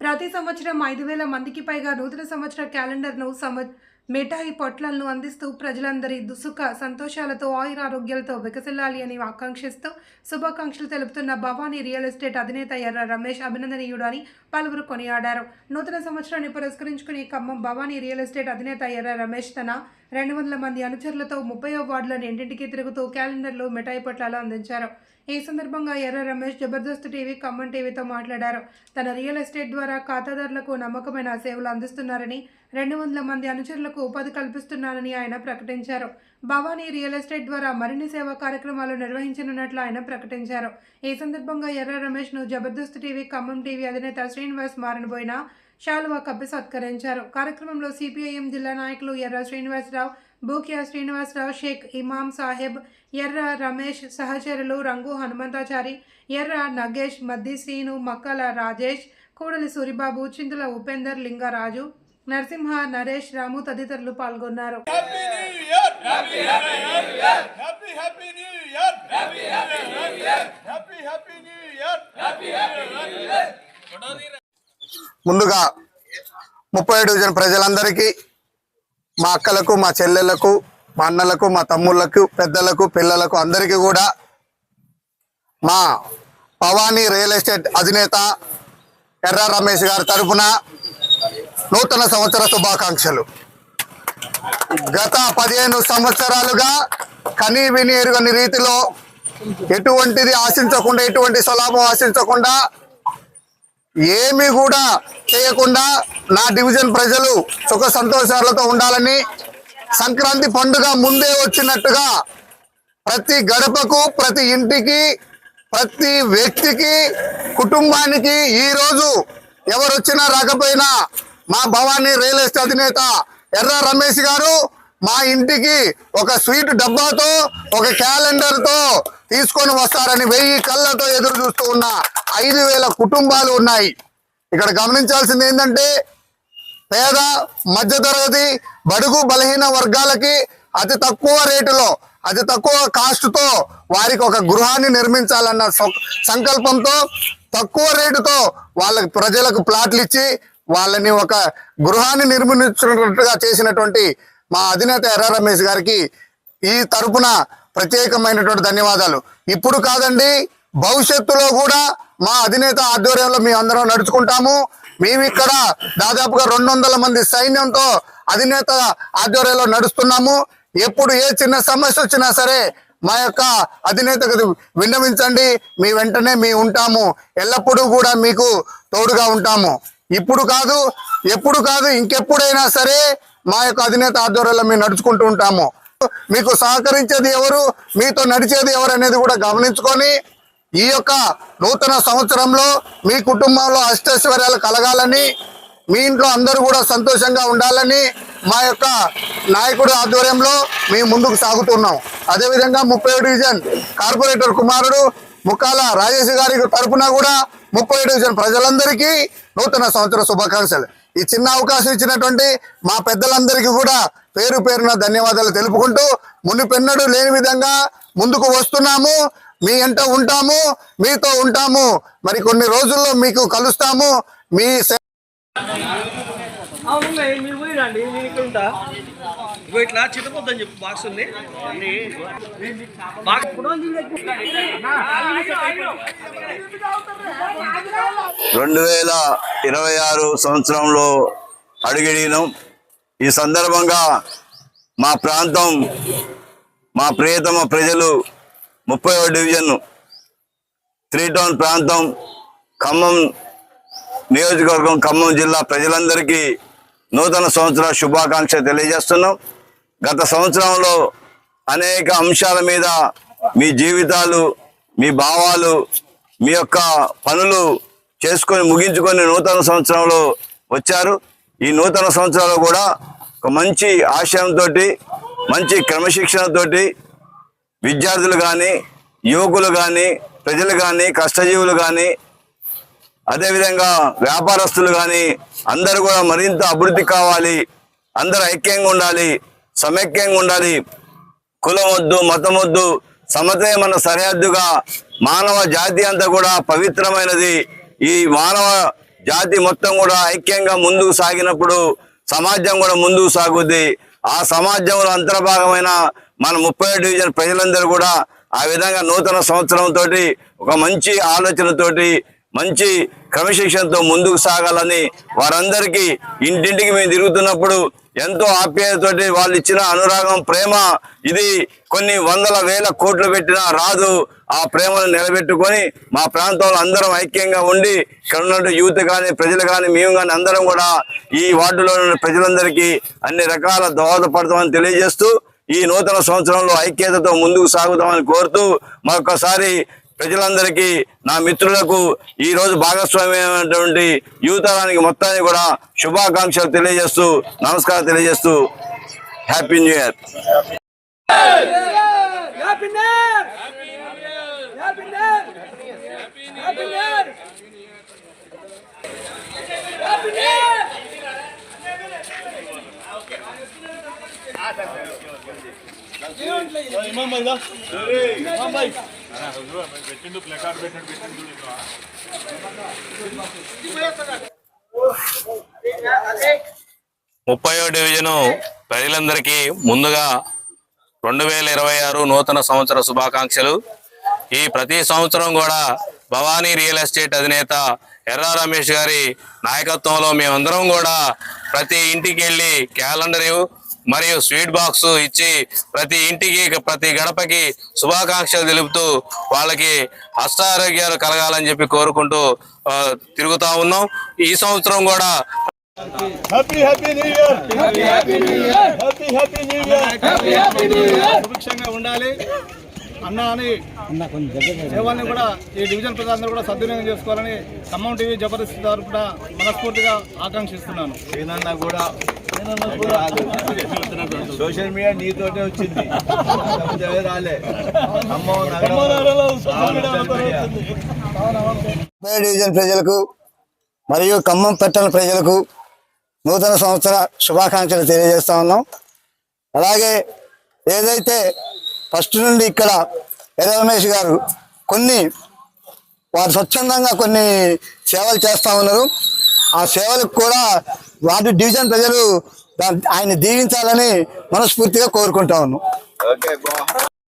ప్రతి సంవత్సరం ఐదు వేల మందికి పైగా నూతన సంవత్సర క్యాలెండర్ను సమ మిఠాయి పొట్లను అందిస్తూ ప్రజలందరి దుసుఖ సంతోషాలతో ఆయురారోగ్యాలతో వికసిల్లాలి అని ఆకాంక్షిస్తూ శుభాకాంక్షలు తెలుపుతున్న భవానీ రియల్ ఎస్టేట్ అధినేత ఎర్ర రమేష్ అభినందనీయుడు అని పలువురు కొనియాడారు. నూతన సంవత్సరాన్ని పురస్కరించుకుని ఖమ్మం భవానీ రియల్ ఎస్టేట్ అధినేత ఎర్ర రమేష్ తన రెండు వందల మంది అనుచరులతో ముప్పై వార్డులను ఇంటింటికి తిరుగుతూ క్యాలెండర్లు మిఠాయి పొట్లాలు అందించారు. ఈ సందర్భంగా ఎర్ర రమేష్ జబర్దస్త్ టీవీ ఖమ్మం టీవీతో మాట్లాడారు. తన రియల్ ఎస్టేట్ ద్వారా ఖాతాదారులకు నమ్మకమైన సేవలు అందిస్తున్నారని రెండు వందల మంది అనుచరులకు ఉపాధి కల్పిస్తున్నారని ఆయన ప్రకటించారు. భవానీ రియల్ ఎస్టేట్ ద్వారా మరిన్ని సేవా కార్యక్రమాలు నిర్వహించనున్నట్లు ఆయన ప్రకటించారు. ఈ సందర్భంగా ఎర్ర రమేష్ను జబర్దస్త్ టీవీ ఖమ్మం టీవీ అధినేత శ్రీనివాస్ మారనబోయిన శాలువా కప్పి సత్కరించారు. కార్యక్రమంలో సిపిఐఎం జిల్లా నాయకులు ఎర్ర శ్రీనివాసరావు బూకియా శ్రీనివాసరావు షేక్ ఇమాం సాహెబ్ ఎర్ర రమేష్ సహచరులు రంగు హనుమంతాచారి ఎర్ర నగేష్ మద్ది శ్రీను మక్కల రాజేష్ కూడలి సూరిబాబు చింతల ఉపేందర్ లింగరాజు నరసింహ నరేష్ రాము తదితరులు పాల్గొన్నారు Happy New Year! Happy Happy New Year! Happy Happy New Year! Happy Happy New Year! Happy Happy New Year! Happy Happy New Year! ముందుగా ముప్పై డివిజన్ ప్రజలందరికీ మా అక్కలకు మా చెల్లెళ్ళకు మా అన్నలకు మా తమ్ముళ్ళకు పెద్దలకు పిల్లలకు అందరికీ కూడా మా భవానీ రియల్ ఎస్టేట్ అధినేత ఎర్ర రమేష్ గారి తరఫున నూతన సంవత్సర శుభాకాంక్షలు. గత పదిహేను సంవత్సరాలుగా కనీ విని ఎరుగని రీతిలో ఎటువంటిది ఆశించకుండా ఎటువంటి స్వలాభం ఆశించకుండా ఏమి కూడా చేయకుండా నా డివిజన్ ప్రజలు సుఖ సంతోషాలతో ఉండాలని సంక్రాంతి పండుగ ముందే వచ్చినట్టుగా ప్రతి గడపకు ప్రతి ఇంటికి ప్రతి వ్యక్తికి కుటుంబానికి ఈరోజు ఎవరొచ్చినా ఎవరు వచ్చినా రాకపోయినా మా భవానీ రియల్ ఎస్టేట్ అధినేత ఎర్ర రమేష్ గారు మా ఇంటికి ఒక స్వీట్ డబ్బాతో ఒక క్యాలెండర్తో తీసుకొని వస్తారని వెయ్యి కళ్ళతో ఎదురు చూస్తూ ఉన్న ఐదు వేల కుటుంబాలు ఉన్నాయి. ఇక్కడ గమనించాల్సింది ఏంటంటే పేద మధ్యతరగతి బడుగు బలహీన వర్గాలకి అతి తక్కువ రేటులో అతి తక్కువ కాస్ట్తో వారికి ఒక గృహాన్ని నిర్మించాలన్న సంకల్పంతో తక్కువ రేటుతో వాళ్ళకి ప్రజలకు ప్లాట్లు ఇచ్చి వాళ్ళని ఒక గృహాన్ని నిర్మించినట్టుగా చేసినటువంటి మా అధినేత ఎర్ర రమేష్ గారికి ఈ తరపున ప్రత్యేకమైనటువంటి ధన్యవాదాలు. ఇప్పుడు కాదండి భవిష్యత్తులో కూడా మా అధినేత ఆధ్వర్యంలో మేము అందరం నడుచుకుంటాము. మేము ఇక్కడ దాదాపుగా రెండు వందల మంది సైన్యంతో అధినేత ఆధ్వర్యంలో నడుస్తున్నాము. ఎప్పుడు ఏ చిన్న సమస్య వచ్చినా సరే మా యొక్క అధినేతకు విన్నవించండి. మీ వెంటనే మేము ఉంటాము. ఎల్లప్పుడూ కూడా మీకు తోడుగా ఉంటాము. ఇప్పుడు కాదు ఎప్పుడు కాదు ఇంకెప్పుడైనా సరే మా యొక్క అధినేత ఆధ్వర్యంలో మేము నడుచుకుంటూ ఉంటాము. మీకు సహకరించేది ఎవరు మీతో నడిచేది ఎవరు అనేది కూడా గమనించుకొని ఈ యొక్క నూతన సంవత్సరంలో మీ కుటుంబంలో అష్టైశ్వర్యాలు కలగాలని మీ ఇంట్లో అందరూ కూడా సంతోషంగా ఉండాలని మా యొక్క నాయకుడు ఆధ్వర్యంలో మేము ముందుకు సాగుతున్నాం. అదేవిధంగా ముప్పై డివిజన్ కార్పొరేటర్ కుమారుడు ముక్కాల రాజేష్ గారి తరపున కూడా ముప్పై డివిజన్ ప్రజలందరికీ నూతన సంవత్సర శుభాకాంక్షలు. ఈ చిన్న అవకాశం ఇచ్చినటువంటి మా పెద్దలందరికీ కూడా పేరు పేరున ధన్యవాదాలు తెలుపుకుంటూ మునిపెన్నడు లేని విధంగా ముందుకు వస్తున్నాము. మీ ఎంట ఉంటాము మీతో ఉంటాము. మరి కొన్ని రోజుల్లో మీకు కలుస్తాము. మీ ఇగో ఇట్లా చిట్టపోద్దని చెప్పి బాక్స్ ఉంది. రెండు వేల ఇరవై ఆరు సంవత్సరంలో అడుగిడినాం ఈ సందర్భంగా మా ప్రాంతం మా ప్రియతమ ప్రజలు ముప్పై డివిజన్ త్రీ టౌన్ ప్రాంతం ఖమ్మం నియోజకవర్గం ఖమ్మం జిల్లా ప్రజలందరికీ నూతన సంవత్సర శుభాకాంక్ష తెలియజేస్తున్నాం. గత సంవత్సరంలో అనేక అంశాల మీద మీ జీవితాలు మీ భావాలు మీ యొక్క పనులు చేసుకొని ముగించుకొని నూతన సంవత్సరంలో వచ్చారు. ఈ నూతన సంవత్సరంలో కూడా ఒక మంచి ఆశయంతో మంచి క్రమశిక్షణతోటి విద్యార్థులు కానీ యువకులు కానీ ప్రజలు కానీ కష్టజీవులు కానీ అదేవిధంగా వ్యాపారస్తులు కానీ అందరూ కూడా మరింత అభివృద్ధి కావాలి అందరూ ఐక్యంగా ఉండాలి సమైక్యంగా ఉండాలి. కులం వద్దు మతం వద్దు సమతే మన సరిహద్దుగా మానవ జాతి అంతా కూడా పవిత్రమైనది. ఈ మానవ జాతి మొత్తం కూడా ఐక్యంగా ముందుకు సాగినప్పుడు సమాజం కూడా ముందుకు సాగుద్ది. ఆ సమాజంలో అంతర్భాగమైన మన ముప్పై డివిజన్ ప్రజలందరూ కూడా ఆ విధంగా నూతన సంవత్సరంతో ఒక మంచి ఆలోచనతోటి మంచి క్రమశిక్షణతో ముందుకు సాగాలని వారందరికీ ఇంటింటికి మేము తిరుగుతున్నప్పుడు ఎంతో ఆప్యాయతతోటి వాళ్ళు ఇచ్చిన అనురాగం ప్రేమ ఇది కొన్ని వందల వేల కోట్లు పెట్టినా రాదు ఆ ప్రేమను నిలబెట్టుకొని మా ప్రాంతంలో అందరం ఐక్యంగా ఉండి ఇక్కడ ఉన్న యూత్ కానీ ప్రజలు కానీ మేము కానీ అందరం కూడా ఈ వార్డులో ఉన్న ప్రజలందరికీ అన్ని రకాల దోహదపడతామని తెలియజేస్తూ ఈ నూతన సంవత్సరంలో ఐక్యతతో ముందుకు సాగుతామని కోరుతూ మరొకసారి ప్రజలందరికీ నా మిత్రులకు ఈ రోజు భాగస్వామ్యమైనటువంటి యువతరానికి మొత్తాన్ని కూడా శుభాకాంక్షలు తెలియజేస్తూ నమస్కారం తెలియజేస్తూ హ్యాపీ న్యూ ఇయర్ ముప్పయో డివిజను ప్రజలందరికీ ముందుగా రెండు వేల ఇరవై ఆరు నూతన సంవత్సర శుభాకాంక్షలు. ఈ ప్రతి సంవత్సరం కూడా భవానీ రియల్ ఎస్టేట్ అధినేత ఎర్రా రమేష్ గారి నాయకత్వంలో మేమందరం కూడా ప్రతి ఇంటికి వెళ్ళి క్యాలెండర్ మరియు స్వీట్ బాక్స్ ఇచ్చి ప్రతి ఇంటికి ప్రతి గడపకి శుభాకాంక్షలు తెలుపుతూ వాళ్ళకి అష్టారోగ్యాలు కలగాలని చెప్పి కోరుకుంటూ తిరుగుతా ఉన్నాం. ఈ సంవత్సరం కూడా happy happy new year happy happy new year happy happy new year సుభిక్షంగా ఉండాలి. అన్న అని సేవల్ని కూడా ఈ డివిజన్ ప్రజలందరూ కూడా సద్వినియోగం చేసుకోవాలని ఖమ్మం టీవీ జబర్దస్త్ తరపున మనస్ఫూర్తిగా ఆకాంక్షిస్తున్నాను. ఏనన్నా కూడా సోషల్ మీడియా నీతోటే వచ్చింది. రాలే. డివిజన్ ప్రజలకు మరియు ఖమ్మం పట్టణ ప్రజలకు నూతన సంవత్సర శుభాకాంక్షలు తెలియజేస్తా ఉన్నాం. అలాగే ఏదైతే ఫస్ట్ నుండి ఇక్కడ ఎర్ర రమేష్ గారు కొన్ని వారు స్వచ్ఛందంగా కొన్ని సేవలు చేస్తా ఉన్నారు. ఆ సేవలకు కూడా వాటి డివిజన్ ప్రజలు ఆయన దీవించాలని మనస్ఫూర్తిగా కోరుకుంటా ఉన్నాం.